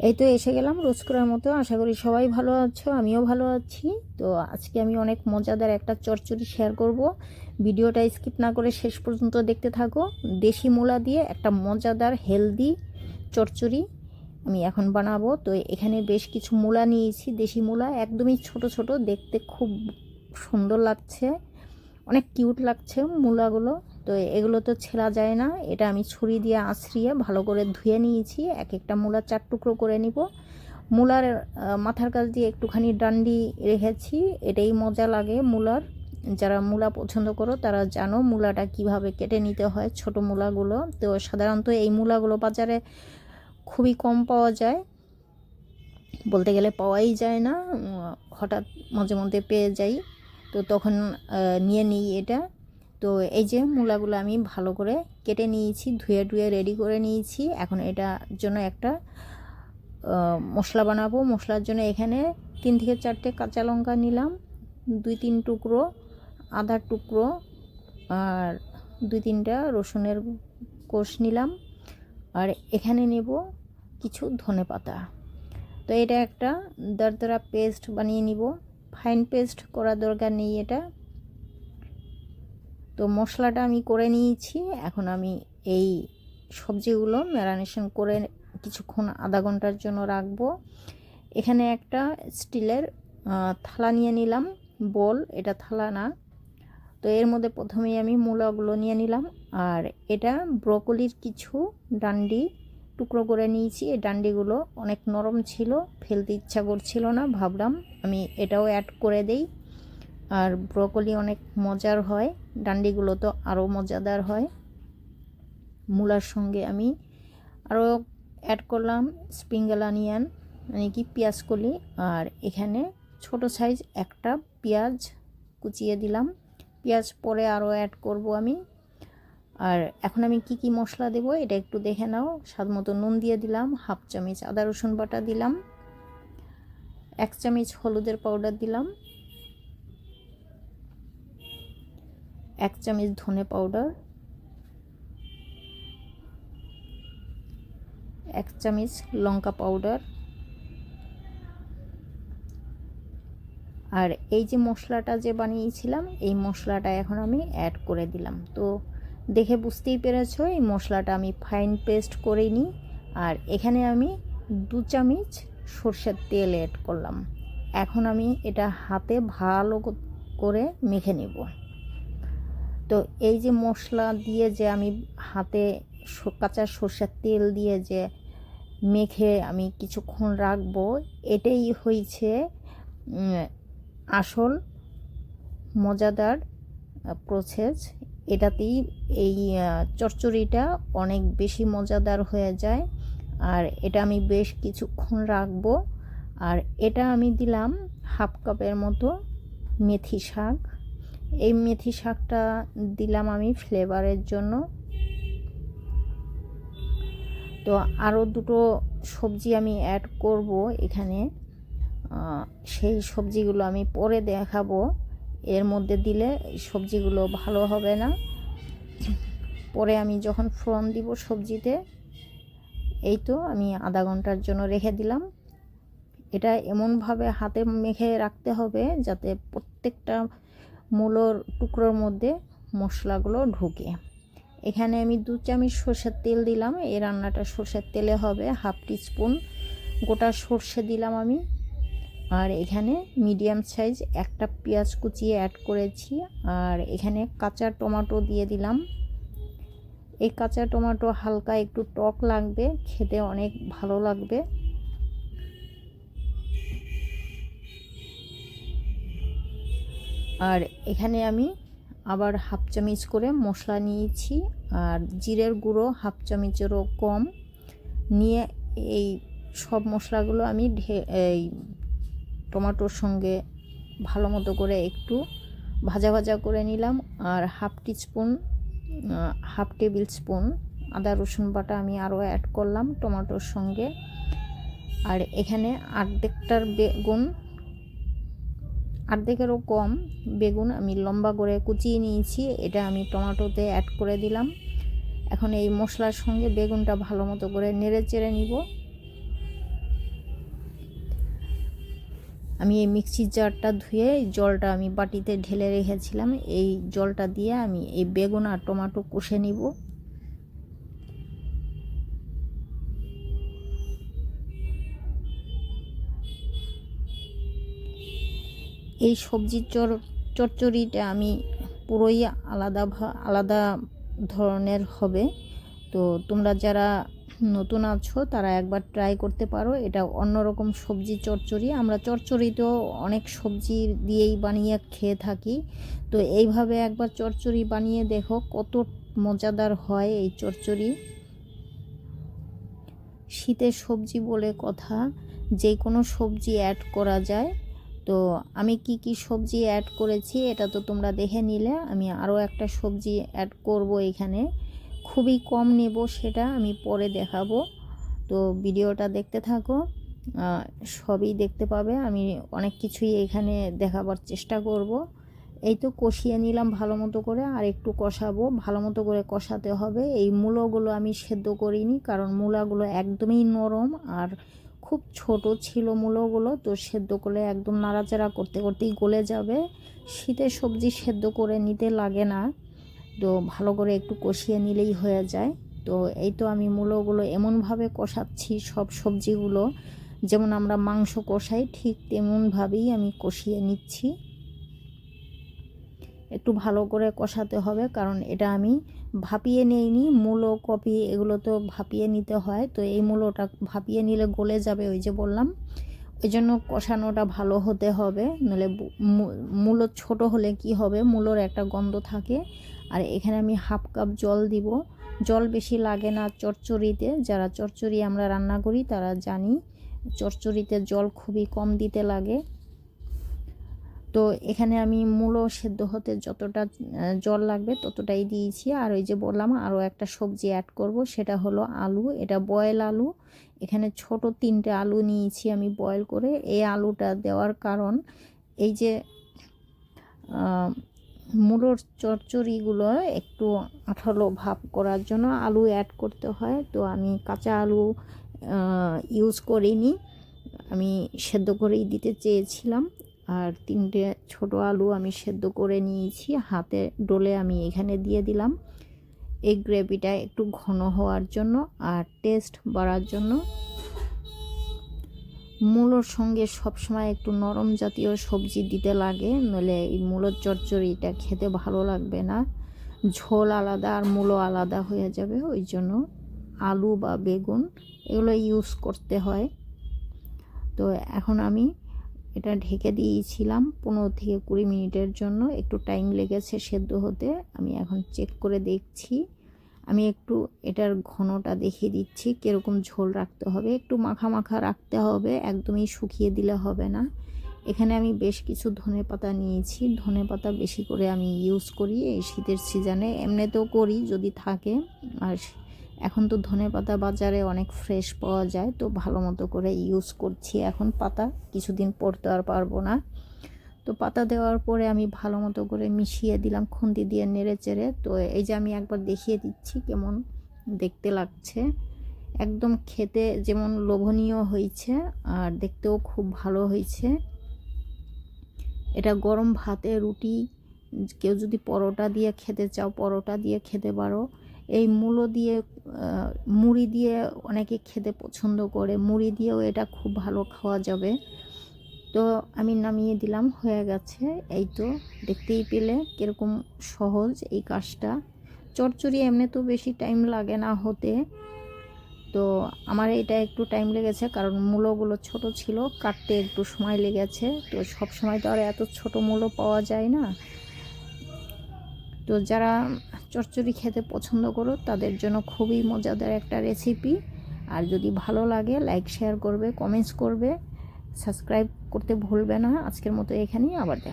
এই তো এসে গেলাম, রোজ করার মতো। আশা করি সবাই ভালো আছো, আমিও ভালো আছি। তো আজকে আমি অনেক মজাদার একটা চচ্চড়ি শেয়ার করব। ভিডিওটা স্কিপ না করে শেষ পর্যন্ত দেখতে থাকো। দেশি মূলা দিয়ে একটা মজাদার হেলদি চচ্চড়ি আমি এখন বানাবো। তো এখানে বেশ কিছু মূলা নিয়েছি, দেশি মূলা। একদমই ছোট ছোট, দেখতে খুব সুন্দর লাগছে। অনেক কিউট লাগছে মূলাগুলো। তো এগুলো তো ছেঁড়া যায় না। এটা আমি ছুরি দিয়ে আছড়িয়ে ভালো করে ধুয়ে নিয়েছি। এক একটা মূলা চার টুকরো করে নিব। মূলার মাথার কাছ দিয়ে একটুখানি ডান্ডি রেখেছি। এটাই মজা লাগে মূলার। যারা মূলা পছন্দ করো, তারা জানো মূলাটা কীভাবে কেটে নিতে হয় ছোট মূলাগুলো। তো সাধারণত এই মূলাগুলো বাজারে খুবই কম পাওয়া যায়। বলতে গেলে পাওয়াই যায় না। হঠাৎ মাঝে মধ্যে পেয়ে যাই। তো তখন নিয়ে নিই এটা। তো এই যে মূলাগুলো আমি ভালো করে কেটে নিয়েছি, ধুয়ে ধুয়ে রেডি করে নিয়েছি। এখন এটার জন্য একটা মশলা বানাবো। মশলার জন্য এখানে তিন থেকে চারটে কাঁচা লঙ্কা নিলাম, দুই তিন টুকরো আদার টুকরো আর দুই তিনটা রসুনের কোষ নিলাম। আর এখানে নেব কিছু ধনে পাতা। তো এটা একটা দরদরা পেস্ট বানিয়ে নিব। ফাইন পেস্ট করার দরকার নেই এটা। তো মশলাটা আমি করে নিয়েছি। এখন আমি এই সবজিগুলো ম্যারানেশন করে কিছুক্ষণ আধা ঘণ্টার জন্য রাখব। এখানে একটা স্টিলের থালা নিয়ে নিলাম, বল। এটা থালা না। তো এর মধ্যে প্রথমেই আমি মূলাগুলো নিয়ে নিলাম। আর এটা ব্রকলির কিছু ডান্ডি টুকরো করে নিয়েছি। এই ডান্ডিগুলো অনেক নরম ছিল, ফেলতে ইচ্ছা করছিল না, ভাবলাম আমি এটাও অ্যাড করে দেই। আর ব্রকলি অনেক মজার হয়, ডান্ডিগুলো তো আরও মজাদার হয়। মূলার সঙ্গে আমি আরও অ্যাড করলাম স্প্রিঙ্গেল অনিয়ন মানে কি পেঁয়াজ কলি, আর এখানে ছোট সাইজ একটা পেঁয়াজ কুচিয়ে দিলাম। পেঁয়াজ পরে আরও অ্যাড করব আমি। আর এখন আমি কি কি মশলা দেব এটা একটু দেখে নাও। স্বাদ মতো নুন দিয়ে দিলাম, হাফ চামচ আদা রসুন বাটা দিলাম, এক চামচ হলুদের পাউডার দিলাম। এক চামচ ধনে পাউডার এক চামচ লঙ্কা পাউডার আর এই যে মশলাটা যে বানিয়েছিলাম, এই মশলাটা এখন আমি অ্যাড করে দিলাম। তো দেখে বুঝতেই পেরেছ, এই মশলাটা আমি ফাইন পেস্ট করে নিই আর এখানে আমি দু চামচ সর্ষের তেল অ্যাড করলাম। এখন আমি এটা হাতে ভালো করে মেখে নেব। তো এই যে মশলা দিয়ে যে আমি হাতে কাঁচা সর্ষের তেল দিয়ে যে মেখে আমি কিছুক্ষণ রাখব, এটাই হয়েছে আসল মজাদার প্রসেস এটাতেই এই চচ্চড়িটা অনেক বেশি মজাদার হয়ে যায়। আর এটা আমি বেশ কিছুক্ষণ রাখব। আর এটা আমি দিলাম হাফ কাপের মতো মেথি শাক। এই মেথি শাকটা দিলাম আমি ফ্লেভারের জন্য। তো আরও দুটো সবজি আমি অ্যাড করব এখানে। সেই সবজিগুলো আমি পরে দেখাবো। এর মধ্যে দিলে সবজিগুলো ভালো হবে না। পরে আমি যখন ফোড়ন দিব সবজিতে, এই তো আমি আধা ঘণ্টার জন্য রেখে দিলাম। এটা এমনভাবে হাতে মেখে রাখতে হবে যাতে প্রত্যেকটা মূলোর টুকরোর মধ্যে মশলাগুলো ঢুকে। এখানে আমি দু চামচ সর্ষের তেল দিলাম। এই রান্নাটা সর্ষের তেলে হবে। হাফ টিস্পুন গোটা সর্ষে দিলাম আমি। আর এখানে মিডিয়াম সাইজ একটা পেঁয়াজ কুচিয়ে অ্যাড করেছি। আর এখানে কাঁচা টমেটো দিয়ে দিলাম। এই কাঁচা টমেটো হালকা একটু টক লাগবে, খেতে অনেক ভালো লাগবে। আর এখানে আমি আবার হাফ চামচ করে মশলা নিয়েছি আর জিরের গুঁড়ো হাফ চামচেরও কম। নিয়ে এই সব মশলাগুলো আমি ঢে, এই টমেটোর সঙ্গে ভালো মতো করে একটু ভাজা ভাজা করে নিলাম আর half teaspoon half tablespoon আদা রসুন বাটা আমি আরও অ্যাড করলাম টমেটোর সঙ্গে। আর এখানে আর্ধেকটার বেগুন আর্ধেকেরও কম। বেগুন আমি লম্বা করে কুচিয়ে নিয়েছি। এটা আমি টমাটোতে অ্যাড করে দিলাম। এখন এই মশলার সঙ্গে বেগুনটা ভালো মতো করে নেড়ে চেড়ে নিব। আমি এই মিক্সির জারটা ধুয়ে জলটা আমি বাটিতে ঢেলে রেখেছিলাম। এই জলটা দিয়ে আমি এই বেগুন আর টমাটো কষে নিব। এই সবজির চর, চচ্চড়িটা আমি পুরোই আলাদা আলাদা ধরনের হবে। তো তোমরা যারা নতুন আছো, তারা একবার ট্রাই করতে পারো। এটা অন্যরকম সবজি চচ্চড়ি। আমরা চচ্চড়িতেও অনেক সবজি দিয়েই বানিয়ে খেয়ে থাকি। তো এইভাবে একবার চচ্চড়ি বানিয়ে দেখো কত মজাদার হয় এই চচ্চড়ি। শীতের সবজি বলে কথা। যে কোনো সবজি অ্যাড করা যায়। তো আমি কি কি সবজি অ্যাড করেছি এটা তো তোমরা দেখে নিলে। আমি আরও একটা সবজি অ্যাড করব এখানে। খুবই কম নেব সেটা আমি পরে দেখাবো। তো ভিডিওটা দেখতে থাকো। সবই দেখতে পাবে। আমি অনেক কিছুই এখানে দেখাবার চেষ্টা করব। এই তো কষিয়ে নিলাম ভালো মতো করে আর একটু কষাবো। ভালো মতো করে কষাতে হবে। এই মূলোগুলো আমি সেদ্ধ করিনি কারণ মূলাগুলো একদমই নরম আর খুব ছোট ছিল মূলোগুলো, তো সেদ্ধ করলে একদম নাড়াচাড়া করতে করতেই গলে যাবে। শীতের সবজি সেদ্ধ করে নিতে লাগে না, তো ভালো করে একটু কষিয়ে নিলেই হয়ে যায়। তো এই তো আমি মূলোগুলো এমনভাবে কষাচ্ছি সব সবজিগুলো, যেমন আমরা মাংস কষাই, ঠিক তেমনভাবেই আমি কষিয়ে নিচ্ছি। একটু ভালো করে কষাতে হবে, কারণ এটা আমি ভাপিয়ে নিইনি, মূলো, কপি এগুলো তো ভাপিয়ে নিতে হয়। তো এই মূলোটা ভাপিয়ে নিলে গলে যাবে ওই যে বললাম। ওই জন্য কষানোটা ভালো হতে হবে। নাহলে মূলো ছোট হলে কি হবে? মূলোর একটা গন্ধ থাকে। আর এখানে আমি হাফ কাপ জল দিব। জল বেশি লাগে না চচ্চড়িতে। যারা চচ্চড়ি আমরা রান্না করি তারা জানি, চচ্চড়িতে জল খুবই কম দিতে লাগে। তো এখানে আমি মূলো সেদ্ধ হতে যতটা জল লাগবে ততটাই দিয়েছি। আর ওই যে বললাম, আরও একটা সবজি অ্যাড করব, সেটা হলো আলু। এটা বয়েল আলু। এখানে ছোট তিনটে আলু নিয়েছি আমি বয়েল করে। এই আলুটা দেওয়ার কারণ, এই যে মুলোর চচ্চড়িগুলো একটু আঠালো ভাব করার জন্য আলু অ্যাড করতে হয়। তো আমি কাঁচা আলু ইউজ করিনি। আমি সেদ্ধ করেই দিতে চেয়েছিলাম। আর তিনটে ছোট আলু আমি সেদ্ধ করে নিয়েছি। হাতে ডোলে আমি এখানে দিয়ে দিলাম। এই গ্রেভিটা একটু ঘন হওয়ার জন্য আর টেস্ট বাড়ার জন্য। মূলোর সঙ্গে সবসময় একটু নরম জাতীয় সবজি দিতে লাগে, নইলে এই মূলোর চচ্চড়িটা খেতে ভালো লাগবে না। ঝোল আলাদা আর মূলো আলাদা হয়ে যাবে, ওই জন্য আলু বা বেগুন এগুলো ইউজ করতে হয়। তো এখন আমি এটা ঢেকে দিয়েছিলাম পনেরো থেকে কুড়ি মিনিটের জন্য। একটু টাইম লেগেছে সেদ্ধ হতে। আমি এখন চেক করে দেখছি। আমি একটু এটার ঘনটা দেখিয়ে দিচ্ছি, কীরকম ঝোল রাখতে হবে। একটু মাখা মাখা রাখতে হবে, একদমই শুকিয়ে দিলে হবে না। এখানে আমি বেশ কিছু ধনে পাতা নিয়েছি। ধনে পাতা বেশি করে আমি ইউজ করি এই শীতের সিজনে এমনিতেও করি যদি থাকে। আর এখন তো ধনে পাতা বাজারে অনেক ফ্রেশ পাওয়া যায়, তো ভালো মতো করে ইউজ করছি এখন পাতা। কিছুদিন পরতে আর পারব না। তো পাতা দেওয়ার পরে আমি ভালো মতো করে মিশিয়ে দিলাম, খুন্তি দিয়ে নেড়ে চেড়ে। তো এই যে আমি একবার দেখিয়ে দিচ্ছি কেমন দেখতে লাগছে। একদম খেতে যেমন লোভনীয় হয়েছে আর দেখতেও খুব ভালো হয়েছে। এটা গরম ভাতে রুটি, কেউ যদি পরোটা দিয়ে খেতে চাও, পরোটা দিয়ে খেতে পারো। এই মূলো দিয়ে মুড়ি দিয়ে অনেকে খেতে পছন্দ করে। মুড়ি দিয়েও এটা খুব ভালো খাওয়া যাবে। তো আমি নামিয়ে দিলাম, হয়ে গেছে। এই তো দেখতেই পেলে কীরকম সহজ এই কাজটা। চটচড়ি এমনি তো বেশি টাইম লাগে না হতে। তো আমার এটা একটু টাইম লেগেছে কারণ মূলোগুলো ছোট ছিল, কাটতে একটু সময় লেগেছে। তো সব সময় তো আর এত ছোট মূলো পাওয়া যায় না। তো যারা চচ্চড়ি খেতে পছন্দ করো, তাদের জন্য খুবই মজাদার একটা রেসিপি আর যদি ভালো লাগে লাইক শেয়ার করবে কমেন্টস করবে। সাবস্ক্রাইব করতে ভুলবে না। আজকের মতো এখানেই, আবার দেখা।